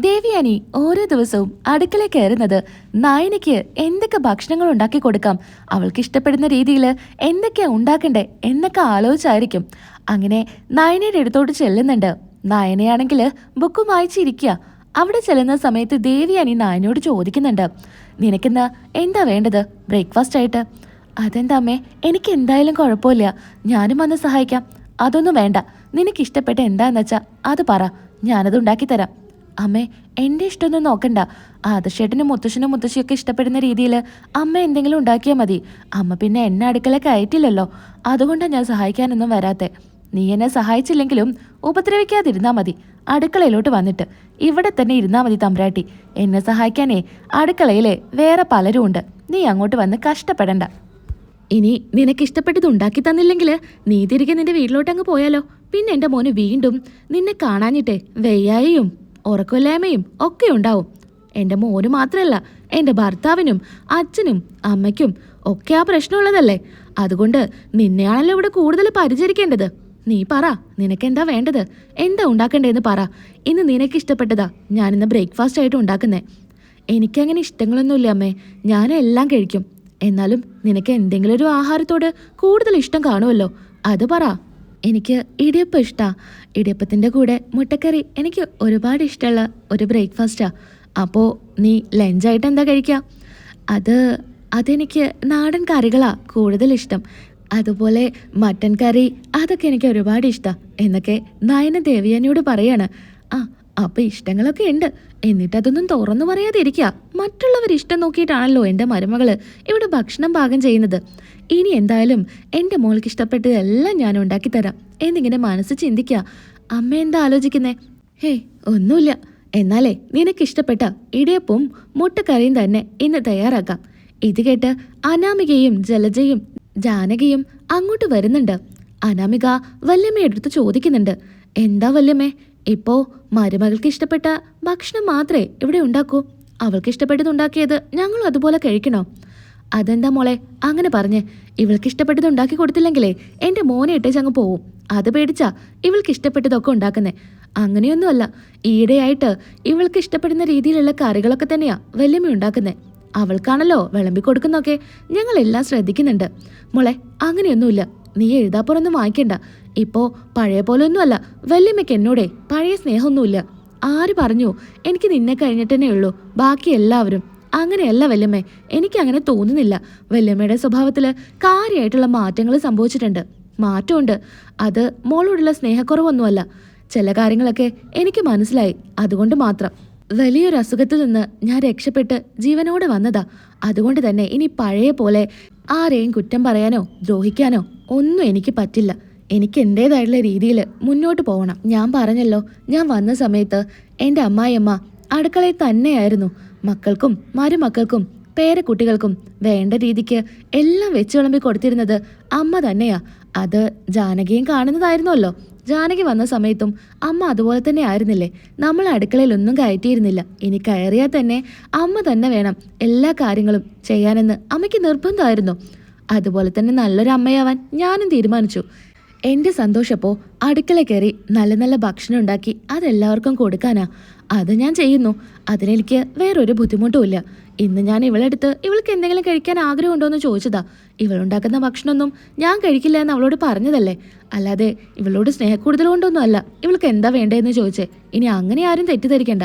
ദേവിയാനി ഓരോ ദിവസവും അടുക്കള കയറുന്നത് നായനയ്ക്ക് എന്തൊക്കെ ഭക്ഷണങ്ങൾ ഉണ്ടാക്കി കൊടുക്കാം? അവൾക്ക് ഇഷ്ടപ്പെടുന്ന രീതിയിൽ എന്തൊക്കെയാ ഉണ്ടാക്കണ്ടേ എന്നൊക്കെ ആലോചിച്ചായിരിക്കും. അങ്ങനെ നായനയുടെ അടുത്തോട്ട് ചെല്ലുന്നുണ്ട്. നായനയാണെങ്കിൽ ബുക്ക് വായിച്ചിരിക്കുക. അവിടെ ചെല്ലുന്ന സമയത്ത് ദേവിയാനി നായനോട് ചോദിക്കുന്നുണ്ട്. നിനക്കിന്ന് എന്താ വേണ്ടത്? ബ്രേക്ക്ഫാസ്റ്റ് ആയിട്ട്? അതെന്താ അമ്മേ എനിക്ക് എന്തായാലും കുഴപ്പമില്ല. ഞാനും വന്ന് സഹായിക്കാം. അതൊന്നും വേണ്ട. നിനക്കിഷ്ടപ്പെട്ട എന്താന്ന് വെച്ചാൽ അത് പറ. ഞാനത് ഉണ്ടാക്കി തരാം. അമ്മേ എന്റെ ഇഷ്ടമൊന്നും നോക്കണ്ട. ആദർശേട്ടനും മുത്തശ്ശനും മുത്തശ്ശിയൊക്കെ ഇഷ്ടപ്പെടുന്ന രീതിയിൽ അമ്മ എന്തെങ്കിലും ഉണ്ടാക്കിയാൽ മതി. അമ്മ പിന്നെ എന്നെ അടുക്കള കയറ്റില്ലല്ലോ അതുകൊണ്ടാണ് ഞാൻ സഹായിക്കാനൊന്നും വരാത്തെ. നീ എന്നെ സഹായിച്ചില്ലെങ്കിലും ഉപദ്രവിക്കാതിരുന്നാൽ മതി. അടുക്കളയിലോട്ട് വന്നിട്ട്. ഇവിടെ തന്നെ ഇരുന്നാൽ മതി തമ്പ്രാട്ടി. എന്നെ സഹായിക്കാനേ അടുക്കളയിലെ വേറെ പലരും ഉണ്ട്. നീ അങ്ങോട്ട് വന്ന് കഷ്ടപ്പെടണ്ട. ഇനി നിനക്ക് ഇഷ്ടപ്പെട്ടത് ഉണ്ടാക്കി തന്നില്ലെങ്കിൽ നീ തിരികെ നിന്റെ വീട്ടിലോട്ടങ്ങ് പോയാലോ. പിന്നെ എന്റെ മോന് വീണ്ടും നിന്നെ കാണാനിട്ടേ വെയ്യായയും ഉറക്കമില്ലായ്മയും ഒക്കെ ഉണ്ടാവും. എന്റെ മോന് മാത്രമല്ല എന്റെ ഭർത്താവിനും അച്ഛനും അമ്മയ്ക്കും ഒക്കെ ആ പ്രശ്നമുള്ളതല്ലേ? അതുകൊണ്ട് നിന്നെയാണല്ലോ ഇവിടെ കൂടുതൽ പരിചരിക്കേണ്ടത്. നീ പറ നിനക്കെന്താ വേണ്ടത്? എന്താ ഉണ്ടാക്കേണ്ടതെന്ന് പറ. ഇന്ന് നിനക്ക് ഇഷ്ടപ്പെട്ടതാ ഞാനിന്ന് ബ്രേക്ക്ഫാസ്റ്റ് ആയിട്ട് ഉണ്ടാക്കുന്നേ. എനിക്കങ്ങനെ ഇഷ്ടങ്ങളൊന്നുമില്ല അമ്മേ ഞാൻ എല്ലാം കഴിക്കും. എന്നാലും നിനക്ക് എന്തെങ്കിലും ഒരു ആഹാരത്തോട് കൂടുതൽ ഇഷ്ടം കാണുമല്ലോ. അത് പറ. എനിക്ക് ഇടിയപ്പം ഇഷ്ടാ. ഇടിയപ്പത്തിന്റെ കൂടെ മുട്ടക്കറി എനിക്ക് ഒരുപാട് ഇഷ്ടമുള്ള ഒരു ബ്രേക്ക്ഫാസ്റ്റാണ് അപ്പോൾ നീ ലഞ്ചായിട്ട് എന്താ കഴിക്കുക അത് അതെനിക്ക് നാടൻ കറികളാണ് കൂടുതൽ ഇഷ്ടം. അതുപോലെ മട്ടൻ കറി അതൊക്കെ എനിക്ക് ഒരുപാട് ഇഷ്ടമാണ് എന്നൊക്കെ നയന ദേവിയനോട് പറയാണ്. ആ അപ്പോൾ ഇഷ്ടങ്ങളൊക്കെ ഉണ്ട്. എന്നിട്ട് അതൊന്നും തുറന്നു പറയാതിരിക്കുക. മറ്റുള്ളവർ ഇഷ്ടം നോക്കിയിട്ടാണല്ലോ എന്റെ മരുമകൾ ഇവിടെ ഭക്ഷണം പാകം ചെയ്യുന്നത്. ഇനി എന്തായാലും എന്റെ മോൾക്ക് ഇഷ്ടപ്പെട്ടതെല്ലാം ഞാൻ ഉണ്ടാക്കി തരാം. എന്നിങ്ങനെ മനസ്സ് ചിന്തിക്കുക. അമ്മ എന്താ ആലോചിക്കുന്നേ? ഹേ ഒന്നുമില്ല. എന്നാലേ നിനക്ക് നിനക്കിഷ്ടപ്പെട്ട ഇടിയപ്പവും മുട്ടക്കറിയും തന്നെ ഇന്ന് തയ്യാറാക്കാം. ഇത് കേട്ട് അനാമികയും ജലജയും ജാനകിയും അങ്ങോട്ട് വരുന്നുണ്ട്. അനാമിക വല്യമ്മയെടുത്ത് ചോദിക്കുന്നുണ്ട്. എന്താ വല്യമ്മേ? ഇപ്പോ മരുമകൾക്ക് ഇഷ്ടപ്പെട്ട ഭക്ഷണം മാത്രമേ ഇവിടെ ഉണ്ടാക്കൂ. അവൾക്ക് ഇഷ്ടപ്പെട്ടത് ഉണ്ടാക്കിയത് ഞങ്ങളും അതുപോലെ കഴിക്കണോ? അതെന്താ മോളെ അങ്ങനെ പറഞ്ഞ്. ഇവൾക്ക് ഇഷ്ടപ്പെട്ടത് ഉണ്ടാക്കി കൊടുത്തില്ലെങ്കിലേ എന്റെ മോനെ ഇട്ടേച്ച് അങ്ങ് പോവും. അത് പേടിച്ചാ ഇവൾക്ക് ഇഷ്ടപ്പെട്ടതൊക്കെ ഉണ്ടാക്കുന്നേ. അങ്ങനെയൊന്നുമല്ല ഈയിടെയായിട്ട് ഇവൾക്ക് ഇഷ്ടപ്പെടുന്ന രീതിയിലുള്ള കറികളൊക്കെ തന്നെയാ വല്യമ്മ ഉണ്ടാക്കുന്നേ. അവൾക്കാണല്ലോ വിളമ്പി കൊടുക്കുന്നൊക്കെ ഞങ്ങളെല്ലാം ശ്രദ്ധിക്കുന്നുണ്ട്. മോളെ അങ്ങനെയൊന്നുമില്ല. നീ എഴുതാപ്പുറൊന്നും വായിക്കണ്ട. ഇപ്പോ പഴയ പോലൊന്നുമല്ല. വല്യമ്മയ്ക്ക് എന്നോടെ പഴയ സ്നേഹമൊന്നുമില്ല. ആര് പറഞ്ഞു? എനിക്ക് നിന്നെ കഴിഞ്ഞിട്ടേ ഉള്ളൂ. ബാക്കി എല്ലാവരും. അങ്ങനെയല്ല എനിക്ക് അങ്ങനെ തോന്നുന്നില്ല. വല്യമ്മയുടെ സ്വഭാവത്തിൽ കാര്യമായിട്ടുള്ള മാറ്റങ്ങൾ സംഭവിച്ചിട്ടുണ്ട്. മാറ്റമുണ്ട്. അത് മോളോടുള്ള സ്നേഹക്കുറവൊന്നുമല്ല. ചില കാര്യങ്ങളൊക്കെ എനിക്ക് മനസ്സിലായി. അതുകൊണ്ട് മാത്രം. വലിയൊരു അസുഖത്തിൽ നിന്ന് ഞാൻ രക്ഷപ്പെട്ട് ജീവനോടെ വന്നതാ. അതുകൊണ്ട് തന്നെ ഇനി പഴയ പോലെ ആരെയും കുറ്റം പറയാനോ ദ്രോഹിക്കാനോ ഒന്നും എനിക്ക് പറ്റില്ല. എനിക്ക് എന്റേതായിട്ടുള്ള രീതിയിൽ മുന്നോട്ട് പോകണം ഞാൻ പറഞ്ഞല്ലോ ഞാൻ വന്ന സമയത്ത് എന്റെ അമ്മായിയമ്മ അടുക്കളയിൽ തന്നെയായിരുന്നു. മക്കൾക്കും മരുമക്കൾക്കും പേരക്കുട്ടികൾക്കും വേണ്ട രീതിക്ക് എല്ലാം വെച്ച് വിളമ്പി കൊടുത്തിരുന്നത് അമ്മ തന്നെയാ. അത് ജാനകിയും കാണുന്നതായിരുന്നല്ലോ. ജാനകി വന്ന സമയത്തും അമ്മ അതുപോലെ തന്നെ ആയിരുന്നില്ലേ? നമ്മൾ അടുക്കളയിൽ ഒന്നും കയറ്റിയിരുന്നില്ല. ഇനി കയറിയാൽ തന്നെ അമ്മ തന്നെ വേണം എല്ലാ കാര്യങ്ങളും ചെയ്യാനെന്ന് അമ്മയ്ക്ക് നിർബന്ധമായിരുന്നു. അതുപോലെ തന്നെ നല്ലൊരു അമ്മയാവാൻ ഞാനും തീരുമാനിച്ചു. എന്റെ സന്തോഷപ്പോ അടുക്കള കയറി നല്ല നല്ല ഭക്ഷണം ഉണ്ടാക്കി അതെല്ലാവർക്കും കൊടുക്കാനാ. അത് ഞാൻ ചെയ്യുന്നു. അതിനെനിക്ക് വേറൊരു ബുദ്ധിമുട്ടുമില്ല ഇന്ന് ഞാൻ ഇവളെടുത്ത് ഇവൾക്ക് എന്തെങ്കിലും കഴിക്കാൻ ആഗ്രഹമുണ്ടോ എന്ന് ചോദിച്ചതാ. ഇവളുണ്ടാക്കുന്ന ഭക്ഷണമൊന്നും ഞാൻ കഴിക്കില്ല എന്ന് അവളോട് പറഞ്ഞതല്ലേ? അല്ലാതെ ഇവളോട് സ്നേഹക്കൂടുതൽ കൊണ്ടൊന്നും അല്ല ഇവൾക്ക് എന്താ വേണ്ടതെന്ന് ചോദിച്ചേ. ഇനി അങ്ങനെ ആരും തെറ്റിദ്ധരിക്കണ്ട.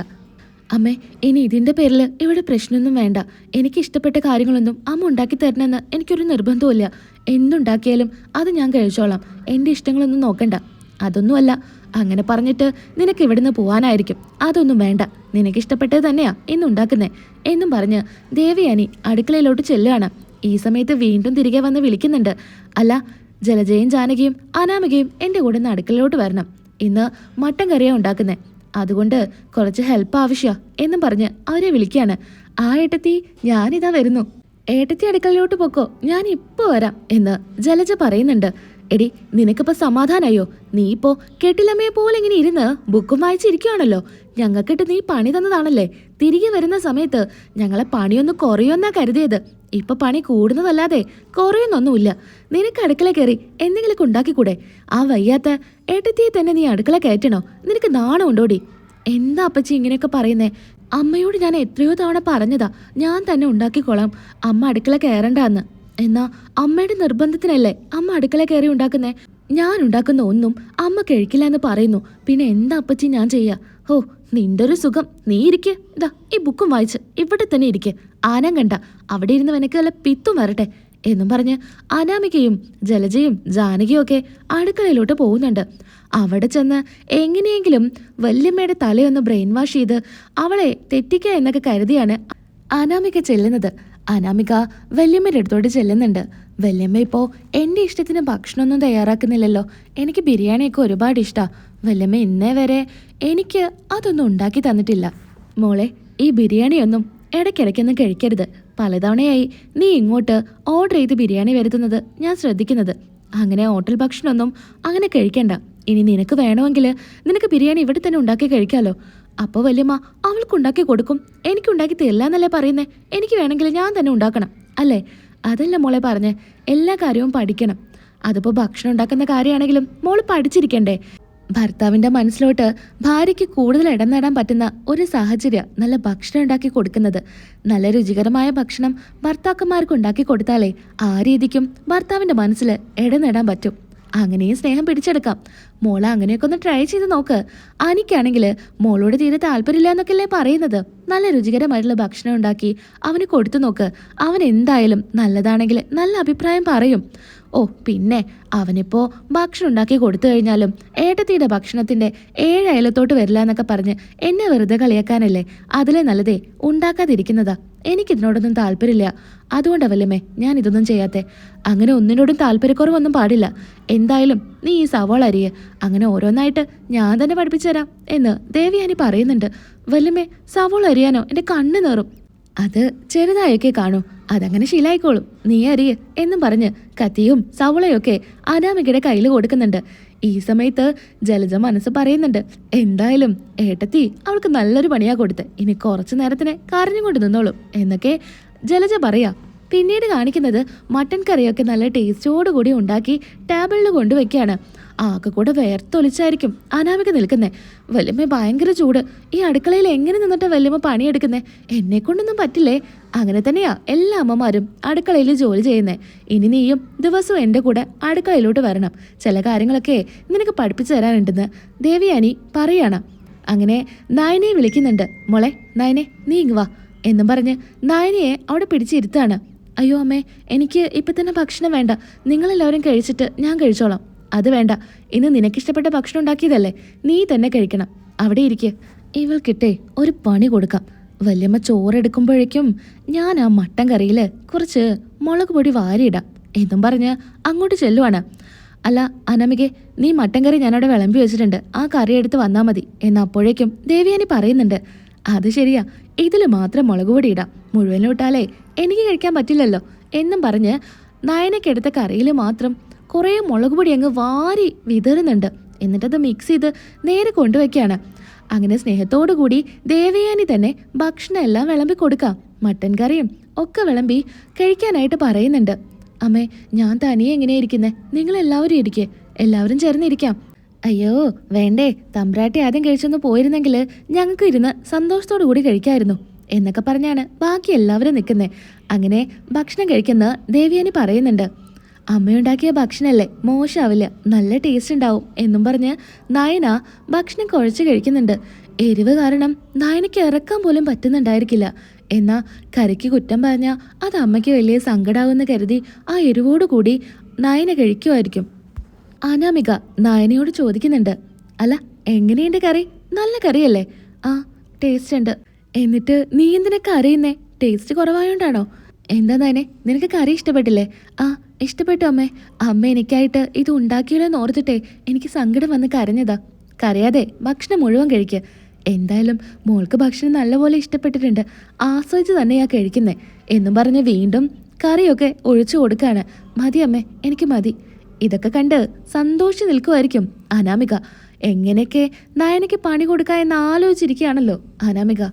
അമ്മേ ഇനി ഇതിന്റെ പേരിൽ ഇവിടെ പ്രശ്നമൊന്നും വേണ്ട. എനിക്ക് ഇഷ്ടപ്പെട്ട കാര്യങ്ങളൊന്നും അമ്മ ഉണ്ടാക്കി തരണമെന്ന് എനിക്കൊരു നിർബന്ധവുമില്ല. എന്തുണ്ടാക്കിയാലും അത് ഞാൻ കഴിച്ചോളാം. എന്റെ ഇഷ്ടങ്ങളൊന്നും നോക്കണ്ട. അതൊന്നുമല്ല. അങ്ങനെ പറഞ്ഞിട്ട് നിനക്ക് ഇവിടുന്ന് പോകാനായിരിക്കും അതൊന്നും വേണ്ട. നിനക്ക് ഇഷ്ടപ്പെട്ടത് തന്നെയാ ഇന്നുണ്ടാക്കുന്നേ എന്നും പറഞ്ഞ് ദേവിയാനി അടുക്കളയിലോട്ട് ചെല്ലുകയാണ്. ഈ സമയത്ത് വീണ്ടും തിരികെ വന്ന് വിളിക്കുന്നുണ്ട്. അല്ല ജലജയും ജാനകിയും അനാമികയും എന്റെ കൂടെ നിന്ന് അടുക്കളയിലോട്ട് വരണം. ഇന്ന് മട്ടൻ കറിയാണ് ഉണ്ടാക്കുന്നേ. അതുകൊണ്ട് കുറച്ച് ഹെൽപ്പ് ആവശ്യ എന്നും പറഞ്ഞ് അവരെ വിളിക്കാണ്. ആ ഏട്ടത്തി ഞാനിതാ വരുന്നു. ഏട്ടത്തി അടുക്കളയിലോട്ട് പൊക്കോ ഞാൻ ഇപ്പോൾ വരാം എന്ന് ജലജ പറയുന്നുണ്ട്. എടി നിനക്കിപ്പോ സമാധാനായോ? നീ ഇപ്പോ കെട്ടിലമ്മയെ പോലെ ഇങ്ങനെ ഇരുന്ന് ബുക്കും വായിച്ചിരിക്കുവാണല്ലോ. ഞങ്ങൾക്കിട്ട് നീ പണി തന്നതാണല്ലേ. തിരികെ വരുന്ന സമയത്ത് ഞങ്ങളെ പണിയൊന്ന് കുറയുമെന്നാ കരുതിയത്. ഇപ്പൊ പണി കൂടുന്നതല്ലാതെ കുറയുന്നൊന്നുമില്ല. നിനക്ക് അടുക്കള കയറി എന്തെങ്കിലുമൊക്കെ ഉണ്ടാക്കിക്കൂടെ? ആ വയ്യാത്ത ഏട്ടത്തിയെ തന്നെ നീ അടുക്കള കയറ്റണോ? നിനക്ക് നാണം ഉണ്ടോടി എന്താ അപ്പച്ചി ഇങ്ങനെയൊക്കെ പറയുന്നേ? അമ്മയോട് ഞാൻ എത്രയോ തവണ പറഞ്ഞതാ. ഞാൻ തന്നെ ഉണ്ടാക്കിക്കോളാം. അമ്മ അടുക്കള കയറണ്ടെന്ന്. എന്നാ അമ്മയുടെ നിർബന്ധത്തിനല്ലേ അമ്മ അടുക്കള കയറി ഉണ്ടാക്കുന്നേ? ഞാൻ ഉണ്ടാക്കുന്ന ഒന്നും അമ്മ കഴിക്കില്ല എന്ന് പറയുന്നു. പിന്നെ എന്താ അപ്പച്ചി ഞാൻ ചെയ്യാ? ഓ നിന്റെ ഒരു സുഖം. നീ ഇരിക്കെ. ഇതാ ഈ ബുക്കും വായിച്ച് ഇവിടെ തന്നെ ഇരിക്കെ. ആനം കണ്ട. അവിടെ ഇരുന്ന് എനിക്ക് വല്ല പിത്തും വരട്ടെ എന്നും പറഞ്ഞ് അനാമികയും ജലജയും ജാനകിയും ഒക്കെ അടുക്കളയിലോട്ട് പോകുന്നുണ്ട്. അവിടെ ചെന്ന് എങ്ങനെയെങ്കിലും വല്യമ്മയുടെ തലയൊന്ന് ബ്രെയിൻ വാഷ് ചെയ്ത് അവളെ തെറ്റിക്കുക എന്നൊക്കെ കരുതിയാണ് അനാമിക ചെല്ലുന്നത്. അനാമിക വല്യമ്മയുടെ അടുത്തോട്ട് ചെല്ലുന്നുണ്ട്. വല്യമ്മ ഇപ്പോൾ എന്റെ ഇഷ്ടത്തിന് ഭക്ഷണമൊന്നും തയ്യാറാക്കുന്നില്ലല്ലോ. എനിക്ക് ബിരിയാണിയൊക്കെ ഒരുപാട് ഇഷ്ടമാണ് വല്യമ്മ ഇന്നേ വരെ എനിക്ക് അതൊന്നും ഉണ്ടാക്കി തന്നിട്ടില്ല. മോളെ ഈ ബിരിയാണിയൊന്നും ഇടയ്ക്കിടയ്ക്കൊന്നും കഴിക്കരുത്. പലതവണയായി നീ ഇങ്ങോട്ട് ഓർഡർ ചെയ്ത് ബിരിയാണി വരുത്തുന്നത് ഞാൻ ശ്രദ്ധിക്കുന്നത്. അങ്ങനെ ഹോട്ടൽ ഭക്ഷണമൊന്നും അങ്ങനെ കഴിക്കണ്ട. ഇനി നിനക്ക് വേണമെങ്കിൽ നിനക്ക് ബിരിയാണി ഇവിടെ തന്നെ ഉണ്ടാക്കി കഴിക്കാലോ. അപ്പോൾ വല്യമ്മ അവൾക്ക് ഉണ്ടാക്കി കൊടുക്കും. എനിക്ക് ഉണ്ടാക്കി തരില്ല എന്നല്ലേ പറയുന്നേ? എനിക്ക് വേണമെങ്കിൽ ഞാൻ തന്നെ ഉണ്ടാക്കണം അല്ലേ? അതല്ല മോളെ പറഞ്ഞ് എല്ലാ കാര്യവും പഠിക്കണം. അതിപ്പോൾ ഭക്ഷണം ഉണ്ടാക്കുന്ന കാര്യമാണെങ്കിലും മോൾ പഠിച്ചിരിക്കണ്ടേ? ഭർത്താവിന്റെ മനസ്സിലോട്ട് ഭാര്യയ്ക്ക് കൂടുതൽ ഇടം നേടാൻ പറ്റുന്ന ഒരു സാഹചര്യം നല്ല ഭക്ഷണം ഉണ്ടാക്കി കൊടുക്കുന്നത്. നല്ല രുചികരമായ ഭക്ഷണം ഭർത്താക്കന്മാർക്ക് ഉണ്ടാക്കി കൊടുത്താലേ ആ രീതിക്കും ഭർത്താവിന്റെ മനസ്സിൽ ഇടം നേടാൻ പറ്റും. അങ്ങനെയും സ്നേഹം പിടിച്ചെടുക്കാം. മോൾ അങ്ങനെയൊക്കെ ഒന്ന് ട്രൈ ചെയ്ത് നോക്ക്. അനിക്കാണെങ്കിൽ മോളോട് തീരെ താല്പര്യമില്ല എന്നൊക്കെയല്ലേ പറയുന്നത്. നല്ല രുചികരമായിട്ടുള്ള ഭക്ഷണം ഉണ്ടാക്കി അവന് കൊടുത്തു നോക്ക്. അവൻ എന്തായാലും നല്ലതാണെങ്കിൽ നല്ല അഭിപ്രായം പറയും. ഓ പിന്നെ അവനിപ്പോ ഭക്ഷണം ഉണ്ടാക്കി കൊടുത്തു കഴിഞ്ഞാലും ഏട്ടത്തിയുടെ ഭക്ഷണത്തിന്റെ ഏഴ് അയലത്തോട്ട് വരില്ല എന്നൊക്കെ പറഞ്ഞ് എന്നെ വെറുതെ കളിയാക്കാനല്ലേ? അതിലെ നല്ലതേ ഉണ്ടാക്കാതിരിക്കുന്നതാ. എനിക്കിതിനോടൊന്നും താല്പര്യമില്ല. അതുകൊണ്ടവല്ലമ്മേ ഞാൻ ഇതൊന്നും ചെയ്യാത്തെ. അങ്ങനെ ഒന്നിനോടും താല്പര്യക്കുറവൊന്നും പാടില്ല. എന്തായാലും നീ ഈ സവാള അരിയെ. അങ്ങനെ ഓരോന്നായിട്ട് ഞാൻ തന്നെ പഠിപ്പിച്ചു തരാം എന്ന് ദേവിയാനി പറയുന്നുണ്ട്. വല്ലമ്മേ സവാള അരിയാനോ? എന്റെ കണ്ണ് നേറും. അത് ചെറുതായൊക്കെ കാണൂ. അതങ്ങനെ ശീലായിക്കോളും. നീ അറിയ എന്നും പറഞ്ഞ് കത്തിയും സവളയൊക്കെ അനാമികയുടെ കയ്യിൽ കൊടുക്കുന്നുണ്ട്. ഈ സമയത്ത് ജലജ മനസ്സ് പറയുന്നുണ്ട് എന്തായാലും ഏട്ടത്തി അവൾക്ക് നല്ലൊരു പണിയാ കൊടുത്ത്. ഇനി കുറച്ചു നേരത്തിന് കരഞ്ഞു കൊണ്ട് നിന്നോളും എന്നൊക്കെ ജലജ പറയാ. പിന്നീട് കാണിക്കുന്നത് മട്ടൻ കറിയൊക്കെ നല്ല ടേസ്റ്റോടുകൂടി ഉണ്ടാക്കി ടേബിളിൽ കൊണ്ടുവയ്ക്കുകയാണ് ആകെ കൂടെ വേർത്തൊലിച്ചായിരിക്കും അനാമിക നിൽക്കുന്നേ. വല്യമ്മ ഭയങ്കര ചൂട്. ഈ അടുക്കളയിൽ എങ്ങനെ നിന്നിട്ട് വല്യമ്മ പണിയെടുക്കുന്നേ? എന്നെ കൊണ്ടൊന്നും പറ്റില്ലേ? അങ്ങനെ തന്നെയാ എല്ലാ അമ്മമാരും അടുക്കളയിൽ ജോലി ചെയ്യുന്നേ. ഇനി നീയും ദിവസവും എന്റെ കൂടെ അടുക്കളയിലോട്ട് വരണം. ചില കാര്യങ്ങളൊക്കെ നിനക്ക് പഠിപ്പിച്ചു തരാനുണ്ടെന്ന് ദേവിയാനി പറയാണ്. അങ്ങനെ നയനെ വിളിക്കുന്നുണ്ട്. മോളെ നയനെ നീ ഇങ്ങ് വാ എന്നും പറഞ്ഞ് നയനയെ അവിടെ പിടിച്ചിരുത്താണ്. അയ്യോ അമ്മേ എനിക്ക് ഇപ്പം തന്നെ ഭക്ഷണം വേണ്ട. നിങ്ങളെല്ലാവരും കഴിച്ചിട്ട് ഞാൻ കഴിച്ചോളാം. അത് വേണ്ട. ഇന്ന് നിനക്കിഷ്ടപ്പെട്ട ഭക്ഷണം ഉണ്ടാക്കിയതല്ലേ? നീ തന്നെ കഴിക്കണം. അവിടെ ഇരിക്കെ. ഇവൾക്കിട്ടേ ഒരു പണി കൊടുക്കാം. വല്യമ്മ ചോറെടുക്കുമ്പോഴേക്കും ഞാൻ ആ മട്ടൻ കറിയിൽ കുറച്ച് മുളക് പൊടി വാരിയിടാം. എന്നും പറഞ്ഞ് അങ്ങോട്ട് ചെല്ലുവാണ്. അല്ല അനമികെ നീ മട്ടൻ കറി ഞാനവിടെ വിളമ്പി വെച്ചിട്ടുണ്ട്. ആ കറി എടുത്ത് വന്നാൽ മതി. എന്ന് അപ്പോഴേക്കും ദേവിയാനി പറയുന്നുണ്ട്. അത് ശരിയാ. ഇതിൽ മാത്രം മുളക് പൊടി ഇടാം. മുഴുവനും ഇട്ടാലേ എനിക്ക് കഴിക്കാൻ പറ്റില്ലല്ലോ. എന്നും പറഞ്ഞ് നയനക്കെടുത്ത കറിയിൽ മാത്രം കുറേ മുളക് പൊടി അങ്ങ് വാരി വിതറുന്നുണ്ട്. എന്നിട്ടത് മിക്സ് ചെയ്ത് നേരെ കൊണ്ടുവയ്ക്കുകയാണ് അങ്ങനെ സ്നേഹത്തോടു കൂടി ദേവയാനി തന്നെ ഭക്ഷണം എല്ലാം വിളമ്പി കൊടുക്കാം. മട്ടൻ കറിയും ഒക്കെ വിളമ്പി കഴിക്കാനായിട്ട് പറയുന്നുണ്ട്. അമ്മേ ഞാൻ തനിയെ എങ്ങനെയാ ഇരിക്കുന്നത് നിങ്ങൾ എല്ലാവരും ഇരിക്കേ. എല്ലാവരും ചേർന്നിരിക്കാം. അയ്യോ വേണ്ടേ. തമ്പ്രാട്ടി ആദ്യം കഴിച്ചൊന്ന് പോയിരുന്നെങ്കിൽ ഞങ്ങൾക്ക് ഇരുന്ന് സന്തോഷത്തോടു കൂടി കഴിക്കായിരുന്നു. എന്നൊക്കെ പറഞ്ഞാണ് ബാക്കി എല്ലാവരും നിൽക്കുന്നത് അങ്ങനെ ഭക്ഷണം കഴിക്കുന്ന ദേവിയാനി പറയുന്നുണ്ട്. അമ്മയുണ്ടാക്കിയ ഭക്ഷണമല്ലേ മോശമാവില്ല നല്ല ടേസ്റ്റ് ഉണ്ടാവും എന്നും പറഞ്ഞ് നയന ഭക്ഷണം കുഴച്ച് കഴിക്കുന്നുണ്ട്. എരിവ് കാരണം നയനയ്ക്ക് ഇറക്കാൻ പോലും പറ്റുന്നുണ്ടായിരിക്കില്ല. എന്നാ കറിക്ക് കുറ്റം പറഞ്ഞ അത് അമ്മയ്ക്ക് വലിയ സങ്കടാവെന്ന് കരുതി ആ എരിവോടുകൂടി നയന കഴിക്കുമായിരിക്കും. അനാമിക നയനയോട് ചോദിക്കുന്നുണ്ട്. അല്ല എങ്ങനെയുണ്ട് കറി? നല്ല കറിയല്ലേ? ആ ടേസ്റ്റ് ഉണ്ട്. എന്നിട്ട് നീ എന്തിനൊക്കെ അറിയുന്നേ ടേസ്റ്റ് കുറവായോണ്ടാണോ? എന്താ നയനെ നിനക്ക് കറി ഇഷ്ടപ്പെട്ടില്ലേ? ആ ഇഷ്ടപ്പെട്ടു അമ്മേ. അമ്മ എനിക്കായിട്ട് ഇത് ഉണ്ടാക്കിയല്ലോ എന്ന് ഓർത്തിട്ടേ എനിക്ക് സങ്കടം വന്ന് കരഞ്ഞതാ. കരയാതെ ഭക്ഷണം മുഴുവൻ കഴിക്കുക എന്തായാലും മോൾക്ക് ഭക്ഷണം നല്ലപോലെ ഇഷ്ടപ്പെട്ടിട്ടുണ്ട്. ആസ്വദിച്ച് തന്നെയാ കഴിക്കുന്നേ. എന്നും പറഞ്ഞ് വീണ്ടും കറിയൊക്കെ ഒഴിച്ചു കൊടുക്കാണ്. മതി അമ്മേ. എനിക്ക് മതി. ഇതൊക്കെ കണ്ട് സന്തോഷിച്ച് നിൽക്കുമായിരിക്കും അനാമിക. എങ്ങനെയൊക്കെ നയനയ്ക്ക് പണി കൊടുക്കുക എന്ന് ആലോചിച്ചിരിക്കുകയാണല്ലോ അനാമിക.